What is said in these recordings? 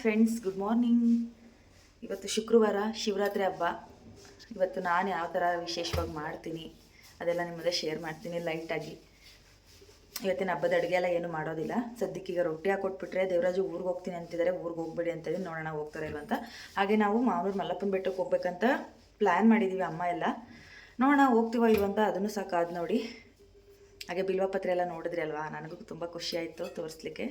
Friends good morning ಇವತ್ತು ಶುಕ್ರವಾರ ಶಿವರಾತ್ರಿ ಹಬ್ಬ. ಇವತ್ತು ನಾನು ಯಾವ ಥರ ವಿಶೇಷವಾಗಿ ಮಾಡ್ತೀನಿ, ಅದೆಲ್ಲ ನಿಮ್ಮ ಮುಂದೆ ಶೇರ್ ಮಾಡ್ತೀನಿ ಲೈಟಾಗಿ ಇವತ್ತಿನ ಹಬ್ಬದ ಅಡುಗೆ ಎಲ್ಲ ಏನು ಮಾಡೋದಿಲ್ಲ. ಸದ್ಯಕ್ಕೀಗ ರೊಟ್ಟಿ ಹಾಕೊಟ್ಬಿಟ್ರೆ ದೇವರಾಜು ಊರಿಗೆ ಹೋಗ್ತೀನಿ ಅಂತಿದ್ದಾರೆ ಊರಿಗೆ ಹೋಗ್ಬೇಡಿ ಅಂತೇಳಿ ನೋಡೋಣ ಹೋಗ್ತಾರೆ ಇಲ್ವ ಅಂತ. ಹಾಗೆ ನಾವು ಮಾಮೂರು ಮಲ್ಲಪ್ಪನ ಬೆಟ್ಟಕ್ಕೆ ಹೋಗ್ಬೇಕಂತ ಪ್ಲ್ಯಾನ್ ಮಾಡಿದ್ದೀವಿ ಅಮ್ಮ ಎಲ್ಲ. ನೋಡೋಣ ಹೋಗ್ತೀವೋ ಇಲ್ವಂತ ಅಂತ ಅದನ್ನು ಸಾಕಾದ್ ನೋಡಿ. ಹಾಗೆ ಬಿಲ್ವಪತ್ರೆ ಎಲ್ಲ ನೋಡಿದ್ರಿ ಅಲ್ವಾ? ನನಗೂ ತುಂಬ ಖುಷಿ ಆಯಿತು ತೋರಿಸ್ಲಿಕ್ಕೆ.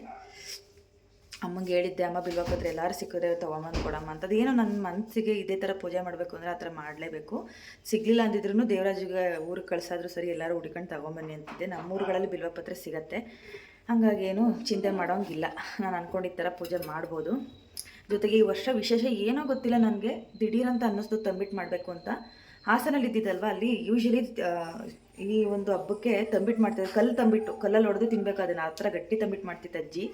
ಅಮ್ಮಂಗೆ ಹೇಳಿದ್ದೆ, ಅಮ್ಮ ಬಿಲ್ವಪತ್ರೆ ಎಲ್ಲರೂ ಸಿಕ್ಕಿದ್ರೆ ತೊಗೊಂಬಂದು ಕೊಡಮ್ಮ ಅಂತ ಏನು ನನ್ನ ಮನಸ್ಸಿಗೆ ಇದೇ ಥರ ಪೂಜೆ ಮಾಡಬೇಕು ಅಂದರೆ ಆ ಥರ ಮಾಡಲೇಬೇಕು. ಸಿಗಲಿಲ್ಲ ಅಂದಿದ್ರು ದೇವರಾಜಿಗೆ ಊರಿಗೆ ಕಳ್ಸಾದ್ರೂ ಸರಿ ಎಲ್ಲರೂ ಹುಡ್ಕೊಂಡು ತೊಗೊಂಬನ್ನಿ ಅಂತಿದ್ದೆ. ನಮ್ಮ ಊರುಗಳಲ್ಲಿ ಬಿಲ್ವಪತ್ರೆ ಸಿಗತ್ತೆ. ಹಾಗಾಗಿ ಏನು ಚಿಂತೆ ಮಾಡೋಂಗಿಲ್ಲ. ನಾನು ಅಂದ್ಕೊಂಡಿದ್ದ ಥರ ಪೂಜೆ ಮಾಡ್ಬೋದು. ಜೊತೆಗೆ ಈ ವರ್ಷ ವಿಶೇಷ ಏನೋ ಗೊತ್ತಿಲ್ಲ ನನಗೆ. ದಿಢೀರಂತ ಅನ್ನಿಸ್ತು ತಂಬಿಟ್ಟು ಮಾಡಬೇಕು ಅಂತ. ಹಾಸನಲ್ಲಿ ಇದ್ದಿದ್ದಲ್ವ ಅಲ್ಲಿ ಯೂಶಲಿ ಈ ಒಂದು ಹಬ್ಬಕ್ಕೆ ತಂಬಿಟ್ಟು ಮಾಡ್ತಿದ್ದೆ. ಕಲ್ಲು ತಂಬಿಟ್ಟು ಕಲ್ಲಲ್ಲಿ ಹೊಡೆದು ತಿನ್ಬೇಕು. ಅದನ್ನು ಆ ಥರ ಗಟ್ಟಿ ತಂಬಿಟ್ಟು ಮಾಡ್ತಿತ್ತು ಅಜ್ಜಿ.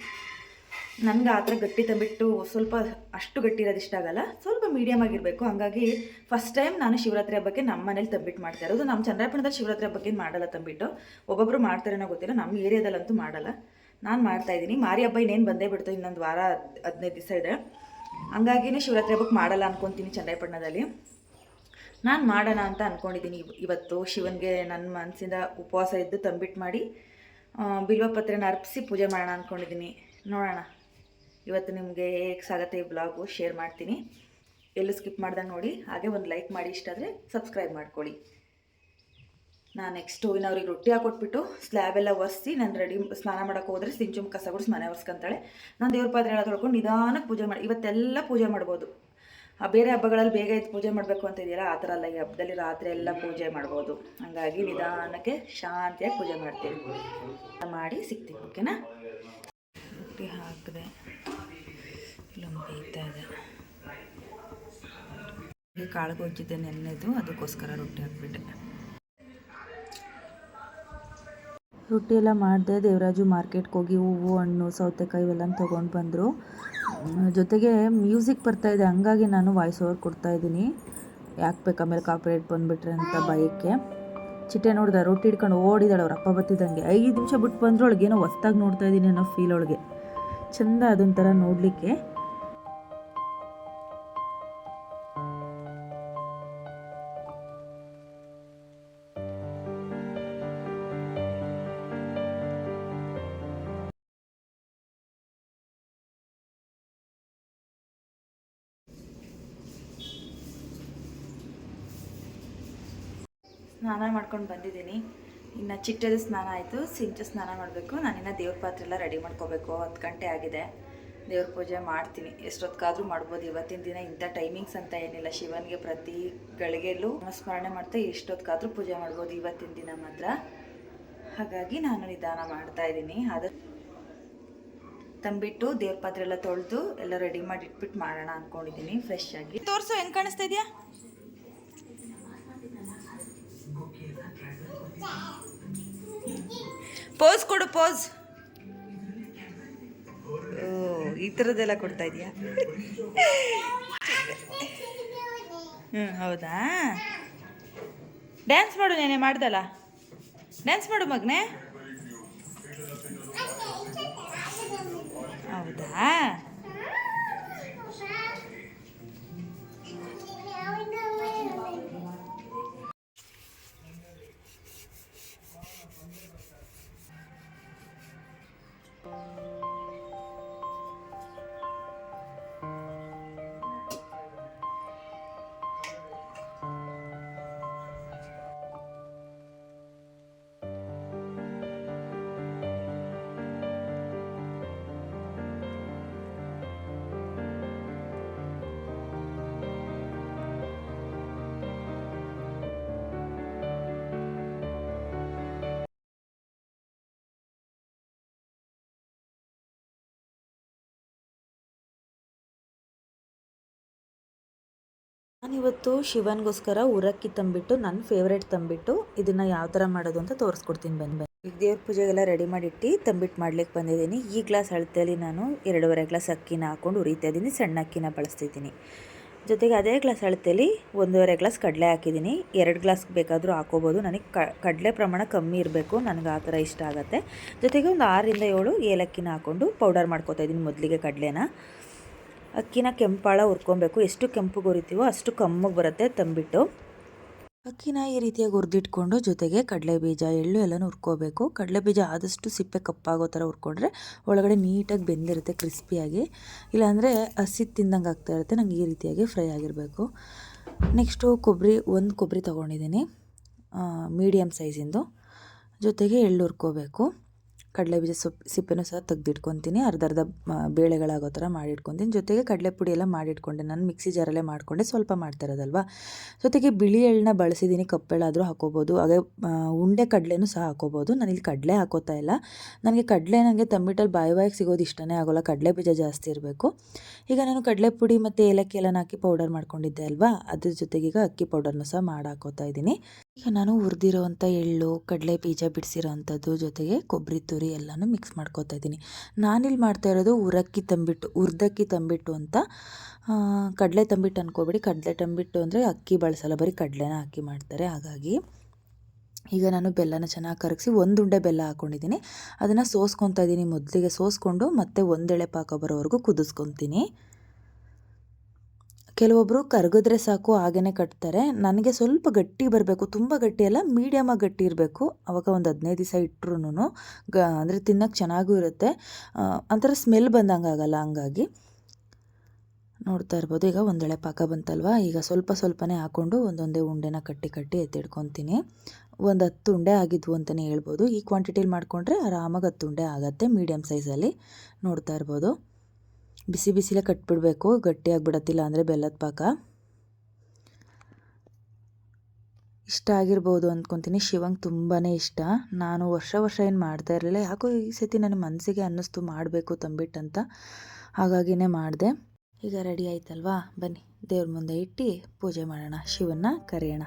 ನನಗೆ ಆ ಥರ ಗಟ್ಟಿ ತಂಬಿಟ್ಟು ಸ್ವಲ್ಪ ಅಷ್ಟು ಗಟ್ಟಿ ಇರೋದು ಇಷ್ಟ ಆಗಲ್ಲ. ಸ್ವಲ್ಪ ಮೀಡಿಯಮ್ ಆಗಿರಬೇಕು. ಹಾಗಾಗಿ ಫಸ್ಟ್ ಟೈಮ್ ನಾನು ಶಿವರಾತ್ರಿ ಹಬ್ಬಕ್ಕೆ ನಮ್ಮ ಮನೇಲಿ ತಂಬಿಟ್ಟು ಮಾಡ್ತಾ ಇರೋದು. ನಮ್ಮ ಚಂದ್ರಾಪಣದಲ್ಲಿ ಶಿವರಾತ್ರಿ ಹಬ್ಬಕ್ಕೆ ಮಾಡಲ್ಲ ತಂಬಿಟ್ಟು. ಒಬ್ಬೊಬ್ಬರು ಮಾಡ್ತಾರೇನೋ ಗೊತ್ತಿಲ್ಲ. ನಮ್ಮ ಏರಿಯಾದಲ್ಲಂತೂ ಮಾಡಲ್ಲ. ನಾನು ಮಾಡ್ತಾ ಇದ್ದೀನಿ. ಮಾರಿ ಹಬ್ಬ ಇನ್ನೇನು ಬಂದೇ ಬಿಡ್ತು ಇನ್ನೊಂದು ವಾರ, ಹದಿನೈದು ದಿವಸ ಇದೆ. ಹಂಗಾಗಿನೇ ಶಿವರಾತ್ರಿ ಹಬ್ಬಕ್ಕೆ ಮಾಡಲ್ಲ ಅನ್ಕೊತೀನಿ ಚಂದ್ರಾಯಪಟ್ಟಣದಲ್ಲಿ ನಾನು ಮಾಡೋಣ ಅಂತ ಅಂದ್ಕೊಂಡಿದ್ದೀನಿ ಇವತ್ತು. ಶಿವನಿಗೆ ನನ್ನ ಮನಸ್ಸಿಂದ ಉಪವಾಸ ಇದ್ದು ತಂಬಿಟ್ಟು ಮಾಡಿ ಬಿಲ್ವ ಬಿಲ್ವಪತ್ರೆನ ಅರ್ಪಿಸಿ ಪೂಜೆ ಮಾಡೋಣ ಅಂದ್ಕೊಂಡಿದ್ದೀನಿ ನೋಡೋಣ. ಇವತ್ತು ನಿಮಗೆ ಹೇಗೆ ಸಾಗತ್ತೆ ಈ ಬ್ಲಾಗು ಶೇರ್ ಮಾಡ್ತೀನಿ. ಎಲ್ಲೂ ಸ್ಕಿಪ್ ಮಾಡ್ದಂಗೆ ನೋಡಿ, ಹಾಗೆ ಒಂದು ಲೈಕ್ ಮಾಡಿ, ಇಷ್ಟ ಆದರೆ ಸಬ್ಸ್ಕ್ರೈಬ್ ಮಾಡ್ಕೊಳ್ಳಿ. ನಾನು ನೆಕ್ಸ್ಟು ಇನ್ನು ಅವ್ರಿಗೆ ರೊಟ್ಟಿ ಹಾಕೊಟ್ಬಿಟ್ಟು ಸ್ಲ್ಯಾಬ್ ಎಲ್ಲ ಒರೆಸಿ, ನಾನು ರೆಡಿ ಸ್ನಾನ ಮಾಡೋಕೆ ಹೋದರೆ ಸಿಂಚುಮ್ ಕಸ ಗುಡಿಸಿ ಮನೆ ಒರೆಸ್ಕೊಂತಾಳೆ. ನಾನು ದೇವ್ರ ಪಾತ್ರೆ ಎಲ್ಲ ತೊಳ್ಕೊಂಡು ನಿಧಾನಕ್ಕೆ ಪೂಜೆ ಮಾಡಿ, ಇವತ್ತೆಲ್ಲ ಪೂಜೆ ಮಾಡ್ಬೋದು. ಆ ಬೇರೆ ಹಬ್ಬಗಳಲ್ಲಿ ಬೇಗ ಎದ್ದು ಪೂಜೆ ಮಾಡಬೇಕು ಅಂತ ಇದೆಯಲ್ಲ, ಆ ಥರ ಅಲ್ಲ, ಈ ಹಬ್ಬದಲ್ಲಿ ರಾತ್ರಿ ಎಲ್ಲ ಪೂಜೆ ಮಾಡ್ಬೋದು. ಹಂಗಾಗಿ ನಿಧಾನಕ್ಕೆ ಶಾಂತಿಯಾಗಿ ಪೂಜೆ ಮಾಡ್ತೀನಿ. ಮಾಡಿ ಸಿಗ್ತೀವಿ ಓಕೆನಾ ರೊಟ್ಟಿ ಹಾಕಿದೆ. ಇಲ್ಲೊಂದು ಬೇಯ್ತಾ ಇದೆ ಕಾಳು ಗೊಜ್ಜಿದೆ ನೆನ್ನೆದು, ಅದಕ್ಕೋಸ್ಕರ ರೊಟ್ಟಿ ಹಾಕ್ಬಿಟ್ಟೆ. ರೊಟ್ಟಿ ಎಲ್ಲ ಮಾಡಿದೆ, ದೇವರಾಜು ಮಾರ್ಕೆಟ್ಗೆ ಹೋಗಿ ಹೂವು, ಹಣ್ಣು, ಸೌತೆಕಾಯಿ ಇವೆಲ್ಲ ತೊಗೊಂಡು ಬಂದರು. ಜೊತೆಗೆ ಮ್ಯೂಸಿಕ್ ಬರ್ತಾ ಇದೆ, ಹಂಗಾಗಿ ನಾನು ವಾಯ್ಸ್ ಓವರ್ ಕೊಡ್ತಾ ಇದ್ದೀನಿ. ಯಾಕೆ ಬೇಕು, ಆಮೇಲೆ ಕಾಪ್ರೇಟ್ ಬಂದುಬಿಟ್ರೆ ಅಂತ ಭಯಕ್ಕೆ. ಚಿಟ್ಟೆ ನೋಡಿದೆ, ರೊಟ್ಟಿ ಹಿಡ್ಕೊಂಡು ಓಡಿದಾಳೆ ಅವ್ರ ಅಪ್ಪ ಬತ್ತಿದ್ದಂಗೆ ಐದು ನಿಮಿಷ ಬಿಟ್ಟು ಬಂದರೂ ಅವಳಿಗೆ ಏನೋ ಹೊಸ್ದಾಗಿ ನೋಡ್ತಾ ಇದ್ದೀನಿ ಅನ್ನೋ ಫೀಲ್ ಅವಳಿಗೆ ಚಂದ ಅದೊಂಥರ ನೋಡಲಿಕ್ಕೆ. ಸ್ನಾನ ಮಾಡ್ಕೊಂಡು ಬಂದಿದ್ದೀನಿ. ಇನ್ನು ಚಿಟ್ಟದ ಸ್ನಾನ ಆಯಿತು, ಸಿಂಚು ಸ್ನಾನ ಮಾಡಬೇಕು. ನಾನಿನ್ನು ದೇವ್ರ ಪಾತ್ರೆ ಎಲ್ಲ ರೆಡಿ ಮಾಡ್ಕೋಬೇಕು. ಹತ್ತು ಗಂಟೆ ಆಗಿದೆ. ದೇವ್ರ ಪೂಜೆ ಮಾಡ್ತೀನಿ. ಎಷ್ಟೊತ್ತಾದರೂ ಮಾಡ್ಬೋದು. ಇವತ್ತಿನ ದಿನ ಇಂಥ ಟೈಮಿಂಗ್ಸ್ ಅಂತ ಏನಿಲ್ಲ. ಶಿವನಿಗೆ ಪ್ರತಿ ಗಳಿಗೆಲ್ಲೂ ಸ್ಮರಣೆ ಮಾಡ್ತಾ ಎಷ್ಟೊತ್ತಾದರೂ ಪೂಜೆ ಮಾಡ್ಬೋದು ಇವತ್ತಿನ ದಿನ ಮಾತ್ರ. ಹಾಗಾಗಿ ನಾನು ನಿಧಾನ ಮಾಡ್ತಾ ಇದ್ದೀನಿ. ಅದು ತಂಬಿಟ್ಟು ದೇವ್ರ ಪಾತ್ರೆ ಎಲ್ಲ ತೊಳೆದು ಎಲ್ಲ ರೆಡಿ ಮಾಡಿ ಇಟ್ಬಿಟ್ಟು ಮಾಡೋಣ ಅಂದ್ಕೊಂಡಿದ್ದೀನಿ ಫ್ರೆಶ್ ಆಗಿ. ತೋರಿಸು, ಹೆಂಗೆ ಕಾಣಿಸ್ತಾ ಇದೆಯಾ? ಪೋಸ್ ಕೊಡು ಪೋಸ್ ಓ, ಈ ಥರದ್ದೆಲ್ಲ ಕೊಡ್ತಾ ಇದೆಯಾ? ಹ್ಞೂ ಹೌದಾ? ಡ್ಯಾನ್ಸ್ ಮಾಡು ನೆನೆ, ಮಾಡ್ದಲ್ಲ? ಡ್ಯಾನ್ಸ್ ಮಾಡು ಮಗನೇ. ಹೌದಾ? ನಾನಿವತ್ತು ಶಿವನಿಗೋಸ್ಕರ ಉರಕ್ಕಿ ತಂಬಿಟ್ಟು ನನ್ನ ಫೇವ್ರೇಟ್ ತಂಬಿಟ್ಟು ಇದನ್ನು ಯಾವ ಥರ ಮಾಡೋದು ಅಂತ ತೋರಿಸ್ಕೊಡ್ತೀನಿ ಬಂದು ಬಂದು ಈಗ ದೇವ್ರ ಪೂಜೆಗೆಲ್ಲ ರೆಡಿ ಮಾಡಿಟ್ಟು ತಂಬಿಟ್ಟು ಮಾಡ್ಲಿಕ್ಕೆ ಬಂದಿದ್ದೀನಿ. ಈ ಗ್ಲಾಸ್ ಅಳತೆಯಲ್ಲಿ ನಾನು ಎರಡೂವರೆ ಗ್ಲಾಸ್ ಅಕ್ಕಿನ ಹಾಕ್ಕೊಂಡು ಉರಿತಾ ಇದ್ದೀನಿ, ಸಣ್ಣ ಅಕ್ಕಿನ ಬಳಸ್ತಿದ್ದೀನಿ. ಜೊತೆಗೆ ಅದೇ ಗ್ಲಾಸ್ ಅಳತೆಯಲ್ಲಿ ಒಂದೂವರೆ ಗ್ಲಾಸ್ ಕಡಲೆ ಹಾಕಿದ್ದೀನಿ. ಎರಡು ಗ್ಲಾಸ್ ಬೇಕಾದರೂ ಹಾಕೋಬೋದು. ನನಗೆ ಕಡಲೆ ಪ್ರಮಾಣ ಕಮ್ಮಿ ಇರಬೇಕು, ನನಗೆ ಆ ಥರ ಇಷ್ಟ ಆಗುತ್ತೆ. ಜೊತೆಗೆ ಒಂದು ಆರರಿಂದ ಏಳು ಏಲಕ್ಕಿನ ಹಾಕ್ಕೊಂಡು ಪೌಡರ್ ಮಾಡ್ಕೋತಾ ಇದ್ದೀನಿ ಮೊದಲಿಗೆ ಕಡಲೆನ. ಅಕ್ಕಿನ ಕೆಂಪಾಳ ಹುರ್ಕೊಬೇಕು. ಎಷ್ಟು ಕೆಂಪು ಹುರಿತೀವೋ ಅಷ್ಟು ಕಮ್ಮಗೆ ಬರುತ್ತೆ ತಂಬಿಟ್ಟು. ಅಕ್ಕಿನ ಈ ರೀತಿಯಾಗಿ ಹುರಿದಿಟ್ಕೊಂಡು ಜೊತೆಗೆ ಕಡಲೆ ಬೀಜ ಎಳ್ಳು ಎಲ್ಲನೂ ಹುರ್ಕೋಬೇಕು. ಕಡಲೆ ಬೀಜ ಆದಷ್ಟು ಸಿಪ್ಪೆ ಕಪ್ಪಾಗೋ ಥರ ಹುರ್ಕೊಂಡ್ರೆ ಒಳಗಡೆ ನೀಟಾಗಿ ಬೆಂದಿರುತ್ತೆ, ಕ್ರಿಸ್ಪಿಯಾಗಿ. ಇಲ್ಲಾಂದರೆ ಹಸಿ ತಿಂದಂಗೆ ಆಗ್ತಾ ಇರುತ್ತೆ, ನಂಗೆ ಈ ರೀತಿಯಾಗಿ ಫ್ರೈ ಆಗಿರಬೇಕು. ನೆಕ್ಸ್ಟು ಕೊಬ್ಬರಿ, ಒಂದು ಕೊಬ್ಬರಿ ತೊಗೊಂಡಿದ್ದೀನಿ ಮೀಡಿಯಮ್ ಸೈಜಿಂದು. ಜೊತೆಗೆ ಎಳ್ಳು ಹುರ್ಕೋಬೇಕು. ಕಡಲೆ ಬೀಜ ಸೊಪ್ಪು ಸಿಪ್ಪೆನೂ ಸಹ ತೆಗ್ದಿಟ್ಕೊತೀನಿ. ಅರ್ಧ ಅರ್ಧ ಮ- ಬೇಳೆಗಳಾಗೋ ಥರ ಮಾಡಿಟ್ಕೊತೀನಿ. ಜೊತೆಗೆ ಕಡಲೆ ಪುಡಿ ಎಲ್ಲ ಮಾಡಿಟ್ಕೊಂಡೆ. ನಾನು ಮಿಕ್ಸಿ ಜಾರಲ್ಲೇ ಮಾಡಿಕೊಂಡೆ. ಸ್ವಲ್ಪ ಮಾಡ್ತಾ ಜೊತೆಗೆ ಬಿಳಿ ಎಳ್ಳನ್ನ ಬಳಸಿದ್ದೀನಿ. ಕಪ್ಪೆಳಾದರೂ ಹಾಕೋಬೋದು. ಹಾಗೆ ಉಂಡೆ ಕಡಲೆನೂ ಸಹ ಹಾಕೋಬೋದು. ನಾನಿಲ್ಲಿ ಕಡಲೆ ಹಾಕೋತಾ ಇಲ್ಲ. ನನಗೆ ಕಡಲೆ ನನಗೆ ತಂಬಿಟ್ಟಲ್ಲಿ ಬಾಯಿ ಬಾಯಿಗೆ ಸಿಗೋದು ಇಷ್ಟನೇ ಆಗೋಲ್ಲ. ಕಡಲೆ ಬೀಜ ಜಾಸ್ತಿ ಇರಬೇಕು. ಈಗ ನಾನು ಕಡಲೆ ಪುಡಿ ಮತ್ತು ಏಲಕ್ಕಿ ಎಲ್ಲ ಹಾಕಿ ಪೌಡರ್ ಮಾಡ್ಕೊಂಡಿದ್ದೆ ಅಲ್ವಾ? ಅದ್ರ ಜೊತೆಗೆ ಈಗ ಅಕ್ಕಿ ಪೌಡರ್ನು ಸಹ ಮಾಡಿ ಹಾಕೋತಾ ಇದ್ದೀನಿ. ಈಗ ನಾನು ಹುರಿದಿರೋವಂಥ ಎಳ್ಳು ಕಡಲೆ ಬೀಜ ಬಿಡಿಸಿರೋ ಅಂಥದ್ದು ಜೊತೆಗೆ ಕೊಬ್ಬರಿ ತುರಿ. ಎಲ್ಲನೂ ಮಿಕ್ಸ್ ಮಾಡ್ಕೊತಾ ಇದ್ದೀನಿ. ನಾನಿಲ್ಲಿ ಮಾಡ್ತಾ ಇರೋದು ಉರಕ್ಕಿ ತಂಬಿಟ್ಟು, ಉರ್ದಕ್ಕಿ ತಂಬಿಟ್ಟು ಅಂತ. ಕಡಲೆ ತಂಬಿಟ್ಟು ಅನ್ಕೋಬೇಡಿ. ಕಡಲೆ ತಂಬಿಟ್ಟು ಅಂದರೆ ಅಕ್ಕಿ ಬಳಸಲ್ಲ, ಬರೀ ಕಡಲೆನ ಹಾಕಿ ಮಾಡ್ತಾರೆ. ಹಾಗಾಗಿ ಈಗ ನಾನು ಬೆಲ್ಲನ ಚೆನ್ನಾಗಿ ಕರಗಿಸಿ ಒಂದು ಉಂಡೆ ಬೆಲ್ಲ ಹಾಕ್ಕೊಂಡಿದ್ದೀನಿ ಅದನ್ನು ಸೋಸ್ಕೊತಾ ಇದ್ದೀನಿ ಮೊದಲಿಗೆ ಸೋಸ್ಕೊಂಡು ಮತ್ತೆ ಒಂದೆಳೆ ಪಾಕ ಬರೋವರೆಗೂ ಕುದಿಸ್ಕೊತೀನಿ. ಕೆಲವೊಬ್ಬರು ಕರಗಿದ್ರೆ ಸಾಕು ಹಾಗೇ ಕಟ್ತಾರೆ. ನನಗೆ ಸ್ವಲ್ಪ ಗಟ್ಟಿ ಬರಬೇಕು, ತುಂಬ ಗಟ್ಟಿ ಅಲ್ಲ ಮೀಡಿಯಮಾಗಿ ಗಟ್ಟಿ ಇರಬೇಕು. ಅವಾಗ ಒಂದು ಹದಿನೈದು ದಿವಸ ಇಟ್ರು ಗ, ಅಂದರೆ ತಿನ್ನೋಕ್ಕೆ ಚೆನ್ನಾಗೂ ಇರುತ್ತೆ. ಒಂಥರ ಸ್ಮೆಲ್ ಬಂದಂಗೆ ಆಗಲ್ಲ ಹಂಗಾಗಿ. ನೋಡ್ತಾ ಇರ್ಬೋದು, ಈಗ ಒಂದೆಳೆ ಪಾಕ ಬಂತಲ್ವಾ? ಈಗ ಸ್ವಲ್ಪ ಸ್ವಲ್ಪನೇ ಹಾಕ್ಕೊಂಡು ಒಂದೊಂದೇ ಉಂಡೆನ ಕಟ್ಟಿ ಕಟ್ಟಿ ಎತ್ತಿಡ್ಕೊತೀನಿ ಒಂದು ಹತ್ತು ಉಂಡೆ ಆಗಿದ್ವು ಅಂತಲೇ ಹೇಳ್ಬೋದು. ಈ ಕ್ವಾಂಟಿಟಿಲಿ ಮಾಡಿಕೊಂಡ್ರೆ ಆರಾಮಾಗಿ ಹತ್ತು ಉಂಡೆ ಆಗುತ್ತೆ ಮೀಡಿಯಮ್ ಸೈಜಲ್ಲಿ ನೋಡ್ತಾ ಇರ್ಬೋದು. ಬಿಸಿ ಬಿಸಿಲೇ ಕಟ್ಬಿಡಬೇಕು ಗಟ್ಟಿಯಾಗಿ ಬಿಡತ್ತಿಲ್ಲ ಅಂದರೆ ಬೆಲ್ಲದ ಪಾಕ. ಇಷ್ಟ ಆಗಿರ್ಬೋದು ಅಂದ್ಕೊತೀನಿ ಶಿವಂಗೆ ತುಂಬಾ ಇಷ್ಟ. ನಾನು ವರ್ಷ ವರ್ಷ ಏನು ಮಾಡ್ತಾ ಇರಲಿಲ್ಲ. ಯಾಕೋ ಈ ಸತಿ ನನ್ನ ಮನಸ್ಸಿಗೆ ಅನ್ನಿಸ್ತು ಮಾಡಬೇಕು ತಂಬಿಟ್ಟು ಅಂತ. ಹಾಗಾಗಿನೇ ಮಾಡಿದೆ. ಈಗ ರೆಡಿ ಆಯ್ತಲ್ವಾ? ಬನ್ನಿ, ದೇವ್ರ ಮುಂದೆ ಇಟ್ಟು ಪೂಜೆ ಮಾಡೋಣ. ಶಿವನ್ನ ಕರೆಯೋಣ.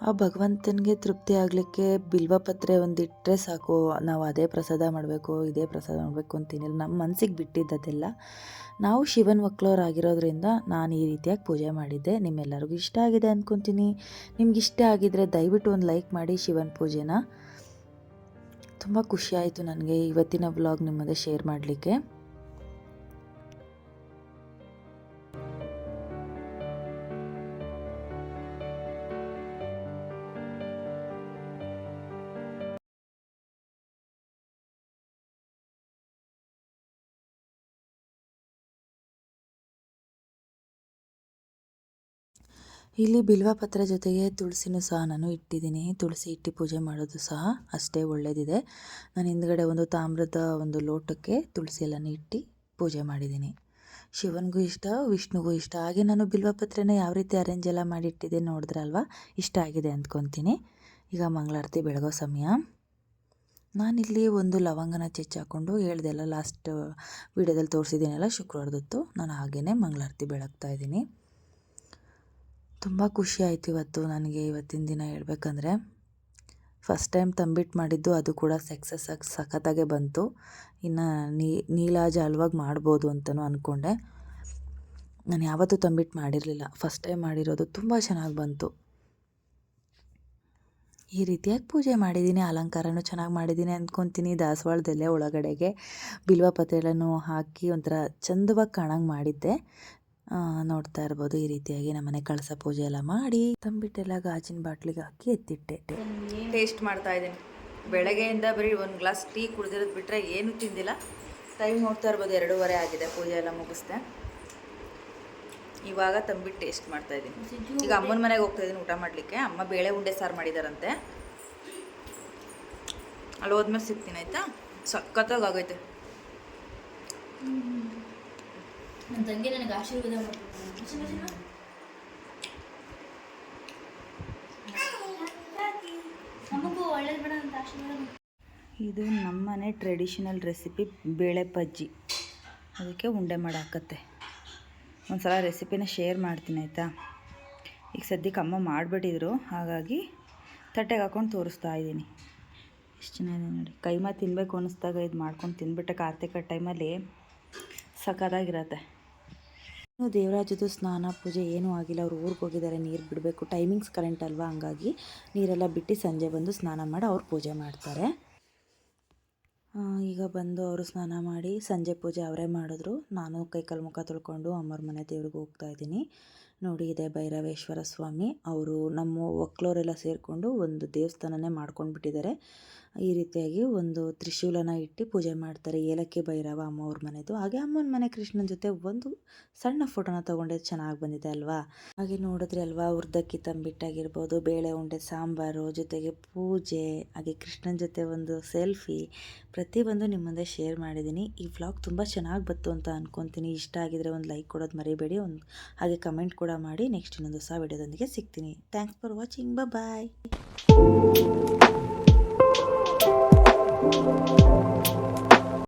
ಆ ಭಗವಂತನಿಗೆ ತೃಪ್ತಿ ಆಗಲಿಕ್ಕೆ ಬಿಲ್ವಪತ್ರೆ ಒಂದಿಟ್ಟರೆ ಸಾಕು. ನಾವು ಅದೇ ಪ್ರಸಾದ ಮಾಡಬೇಕು, ಇದೇ ಪ್ರಸಾದ ಮಾಡಬೇಕು ಅಂತೀನಿ ನಮ್ಮ ಮನಸ್ಸಿಗೆ ಬಿಟ್ಟಿದ್ದದೆಲ್ಲ ನಾವು ಶಿವನ ಮಕ್ಕಳವರಾಗಿರೋದ್ರಿಂದ ನಾನು ಈ ರೀತಿಯಾಗಿ ಪೂಜೆ ಮಾಡಿದ್ದೆ. ನಿಮ್ಮೆಲ್ಲರಿಗೂ ಇಷ್ಟ ಆಗಿದೆ ಅಂದ್ಕೊತೀನಿ ನಿಮ್ಗೆ ಇಷ್ಟ ಆಗಿದ್ರೆ ದಯವಿಟ್ಟು ಒಂದು ಲೈಕ್ ಮಾಡಿ ಶಿವನ ಪೂಜೆನ. ತುಂಬ ಖುಷಿಯಾಯಿತು ನನಗೆ ಇವತ್ತಿನ ವ್ಲಾಗ್ ನಿಮ್ಮದೇ ಶೇರ್ ಮಾಡಲಿಕ್ಕೆ. ಇಲ್ಲಿ ಬಿಲ್ವಪತ್ರ ಜೊತೆಗೆ ತುಳಸಿನೂ ಸಹ ನಾನು ಇಟ್ಟಿದ್ದೀನಿ. ತುಳಸಿ ಇಟ್ಟು ಪೂಜೆ ಮಾಡೋದು ಸಹ ಅಷ್ಟೇ ಒಳ್ಳೆಯದಿದೆ ನಾನು ಹಿಂದ್ಗಡೆ ಒಂದು ತಾಮ್ರದ ಒಂದು ಲೋಟಕ್ಕೆ ತುಳಸಿ ಎಲ್ಲನೂ ಇಟ್ಟು ಪೂಜೆ ಮಾಡಿದ್ದೀನಿ. ಶಿವನಿಗೂ ಇಷ್ಟ, ವಿಷ್ಣುಗೂ ಇಷ್ಟ. ಹಾಗೆ ನಾನು ಬಿಲ್ವಪತ್ರನ ಯಾವ ರೀತಿ ಅರೇಂಜ್ ಎಲ್ಲ ಮಾಡಿಟ್ಟಿದ್ದೆ ನೋಡಿದ್ರಲ್ವ ಇಷ್ಟ ಆಗಿದೆ ಅಂದ್ಕೊತೀನಿ. ಈಗ ಮಂಗಳಾರತಿ ಬೆಳಗೋ ಸಮಯ. ನಾನಿಲ್ಲಿ ಒಂದು ಲವಂಗನ ಚೆಚ್ಚಾಕೊಂಡು ಹಾಕ್ಕೊಂಡು ಹೇಳ್ದೆಲ್ಲ ಲಾಸ್ಟ್ ವೀಡಿಯೋದಲ್ಲಿ ತೋರಿಸಿದ್ದೀನಲ್ಲ ಶುಕ್ರವಾರದೊತ್ತು. ನಾನು ಹಾಗೇ ಮಂಗಳಾರತಿ ಬೆಳಗ್ತಾ ಇದ್ದೀನಿ. ತುಂಬ ಖುಷಿ ಆಯಿತು ಇವತ್ತು ನನಗೆ ಇವತ್ತಿನ ದಿನ ಹೇಳ್ಬೇಕಂದ್ರೆ. ಫಸ್ಟ್ ಟೈಮ್ ತಂಬಿಟ್ಟು ಮಾಡಿದ್ದು ಅದು ಕೂಡ ಸಕ್ಸಸ್ ಆಗಿ ಸಖತ್ತಾಗೆ ಬಂತು. ಇನ್ನು ನೀಲಾಜ ಹಲ್ವಾಗಿ ಮಾಡ್ಬೋದು ಅಂತಲೂ ಅಂದ್ಕೊಂಡೆ ನಾನು ಯಾವತ್ತೂ ತಂಬಿಟ್ಟು ಮಾಡಿರಲಿಲ್ಲ. ಫಸ್ಟ್ ಟೈಮ್ ಮಾಡಿರೋದು ತುಂಬ ಚೆನ್ನಾಗಿ ಬಂತು. ಈ ರೀತಿಯಾಗಿ ಪೂಜೆ ಮಾಡಿದ್ದೀನಿ, ಅಲಂಕಾರನೂ ಚೆನ್ನಾಗಿ ಮಾಡಿದ್ದೀನಿ ಅಂದ್ಕೊತೀನಿ ದಾಸವಾಳದಲ್ಲೇ ಒಳಗಡೆಗೆ ಬಿಲ್ವ ಪತ್ರೆಗಳನ್ನು ಹಾಕಿ ಒಂಥರ ಚಂದವಾಗಿ ಕಾಣಂಗೆ ಮಾಡಿದ್ದೆ. ನೋಡ್ತಾ ಇರ್ಬೋದು ಈ ರೀತಿಯಾಗಿ ನಮ್ಮನೆ ಕಳಸ ಪೂಜೆ ಎಲ್ಲ ಮಾಡಿ ತಂಬಿಟ್ಟೆಲ್ಲ ಗಾಜಿನ ಬಾಟ್ಲಿಗೆ ಹಾಕಿ ಎತ್ತಿಟ್ಟೆ ಟೇಸ್ಟ್ ಮಾಡ್ತಾ ಇದ್ದೀನಿ. ಬೆಳಗ್ಗೆಯಿಂದ ಬರೀ ಒಂದು ಗ್ಲಾಸ್ ಟೀ ಕುಡಿದಿರೋದು ಬಿಟ್ಟರೆ ಏನು ತಿಂದಿಲ್ಲ. ಟೈಮ್ ನೋಡ್ತಾ ಇರ್ಬೋದು, ಎರಡೂವರೆ ಆಗಿದೆ. ಪೂಜೆ ಎಲ್ಲ ಮುಗಿಸ್ದೆ. ಇವಾಗ ತಂಬಿಟ್ಟು ಟೇಸ್ಟ್ ಮಾಡ್ತಾ ಇದ್ದೀನಿ. ಈಗ ಅಮ್ಮನ ಮನೆಗೆ ಹೋಗ್ತಾ ಇದ್ದೀನಿ ಊಟ ಮಾಡಲಿಕ್ಕೆ. ಅಮ್ಮ ಬೇಳೆ ಉಂಡೆ ಸಾರು ಮಾಡಿದಾರಂತೆ. ಅಲ್ಲಿ ಹೋದ್ಮೇಲೆ ಸಿಗ್ತೀನಿ, ಆಯಿತಾ? ಸಖತ್ತಾಗಿ ಆಗೈತೆ ನನ್ನ ತಂಗಿ ನನಗೆ ಆಶೀರ್ವಾದ ಮಾಡ್ತೀನಿ ನಮಗೂ ಒಳ್ಳೇದು ಅಂತ ಆಶೀರ್ವಾದ ಇದು ನಮ್ಮನೆ ಟ್ರೆಡಿಷನಲ್ ರೆಸಿಪಿ ಬೇಳೆ ಬಜ್ಜಿ. ಅದಕ್ಕೆ ಉಂಡೆ ಮಾಡಾಕತ್ತೆ. ಒಂದು ಸಲ ರೆಸಿಪಿನ ಶೇರ್ ಮಾಡ್ತೀನಿ ಆಯಿತಾ? ಈಗ ಸದ್ಯಕ್ಕೆ ಅಮ್ಮ ಮಾಡಿಬಿಟ್ಟಿದ್ರು, ಹಾಗಾಗಿ ತಟ್ಟೆಗೆ ಹಾಕೊಂಡು ತೋರಿಸ್ತಾ ಇದ್ದೀನಿ. ಎಷ್ಟು ಚೆನ್ನಾಗಿದೆ ನೋಡಿ. ಕೈಮಾ ತಿನ್ನಬೇಕು ಅನ್ನಿಸ್ದಾಗ ಇದು ಮಾಡ್ಕೊಂಡು ತಿಂದ್ಬಿಟ್ಟೆ ಕಾರ್ತಿಕ ಟೈಮಲ್ಲಿ ಸಖತ್ತಾಗಿರತ್ತೆ. ಇನ್ನು ದೇವರಾಜದು ಸ್ನಾನ, ಪೂಜೆ ಏನೂ ಆಗಿಲ್ಲ. ಅವ್ರು ಊರಿಗೆ ಹೋಗಿದ್ದಾರೆ. ನೀರು ಬಿಡಬೇಕು. ಟೈಮಿಂಗ್ಸ್ ಕರೆಂಟ್ ಅಲ್ವಾ? ಹಂಗಾಗಿ ನೀರೆಲ್ಲ ಬಿಟ್ಟು ಸಂಜೆ ಬಂದು ಸ್ನಾನ ಮಾಡಿ ಅವ್ರು ಪೂಜೆ ಮಾಡ್ತಾರೆ. ಈಗ ಬಂದು ಅವರು ಸ್ನಾನ ಮಾಡಿ ಸಂಜೆ ಪೂಜೆ ಅವರೇ ಮಾಡಿದ್ರು. ನಾನು ಕೈಕಾಲು ಮುಖ ತೊಳ್ಕೊಂಡು ಅಮ್ಮರ ಮನೆ ದೇವ್ರಿಗೆ ಹೋಗ್ತಾ ಇದ್ದೀನಿ. ನೋಡಿ, ಇದೆ ಭೈರವೇಶ್ವರ ಸ್ವಾಮಿ. ಅವರು ನಮ್ಮ ಒಕ್ಲೋರೆಲ್ಲ ಸೇರಿಕೊಂಡು ಒಂದು ದೇವಸ್ಥಾನನೇ ಮಾಡ್ಕೊಂಡು ಬಿಟ್ಟಿದ್ದಾರೆ ಈ ರೀತಿಯಾಗಿ ಒಂದು ತ್ರಿಶೂಲನ ಇಟ್ಟು ಪೂಜೆ ಮಾಡ್ತಾರೆ. ಏಲಕ್ಕಿ, ಭೈರವ, ಅಮ್ಮವ್ರ ಮನೆದು. ಹಾಗೆ ಅಮ್ಮನ ಮನೆ ಕೃಷ್ಣನ ಜೊತೆ ಒಂದು ಸಣ್ಣ ಫೋಟೋನ ತಗೊಂಡೆ ಚೆನ್ನಾಗಿ ಬಂದಿದೆ ಅಲ್ವಾ? ಹಾಗೆ ನೋಡಿದ್ರೆ ಅಲ್ವಾ, ಉರ್ದಕ್ಕಿ ತಂಬಿಟ್ಟಾಗಿರ್ಬೋದು, ಬೇಳೆ ಉಂಡೆ, ಸಾಂಬಾರು, ಜೊತೆಗೆ ಪೂಜೆ, ಹಾಗೆ ಕೃಷ್ಣನ ಜೊತೆ ಒಂದು ಸೆಲ್ಫಿ ಪ್ರತಿಯೊಂದು ನಿಮ್ಮ ಮುಂದೆ ಶೇರ್ ಮಾಡಿದ್ದೀನಿ ಈ ವ್ಲಾಗ್ ತುಂಬ ಚೆನ್ನಾಗಿ ಬಂತು ಅಂತ ಅನ್ಕೊತೀನಿ. ಇಷ್ಟ ಆಗಿದ್ರೆ ಒಂದು ಲೈಕ್ ಕೊಡೋದು ಮರಿಬೇಡಿ. ಒಂದು ಹಾಗೆ ಕಮೆಂಟ್ ಕೂಡ ಮಾಡಿ. ನೆಕ್ಸ್ಟ್ ಇನ್ನೊಂದು ಹೊಸ ವಿಡಿಯೋದೊಂದಿಗೆ ಸಿಗ್ತೀನಿ. Thanks for watching. Bye Música